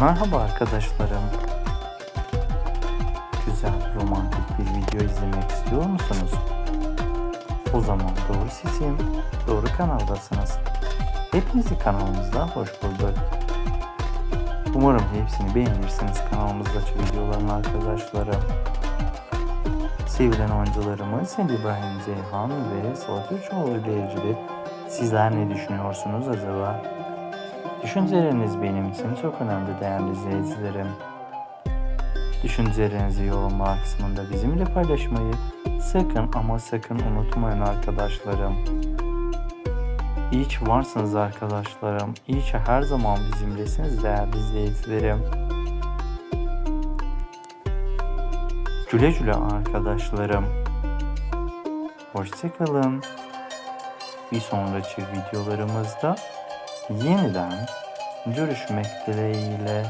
Merhaba arkadaşlarım. Güzel romantik bir video izlemek istiyor musunuz? O zaman doğru sesim, doğru kanaldasınız. Hepinizi kanalımızda hoş bulduk. Umarım hepsini beğenirsiniz kanalımızdaki videoların arkadaşlarım. Sevilen oyuncularımız Sendi İbrahim Zeyhan ve Sıla Türkoğlu ile sizler ne düşünüyorsunuz acaba? Düşünceleriniz benim için çok önemli değerli izleyicilerim. Düşüncelerinizi yorumlar kısmında bizimle paylaşmayı sakın ama sakın unutmayın arkadaşlarım. İyi ki varsınız arkadaşlarım. İyi ki her zaman bizimlesiniz değerli izleyicilerim. Güle güle arkadaşlarım. Hoşçakalın. Bir sonraki videolarımızda yeniden görüşmek dileğiyle.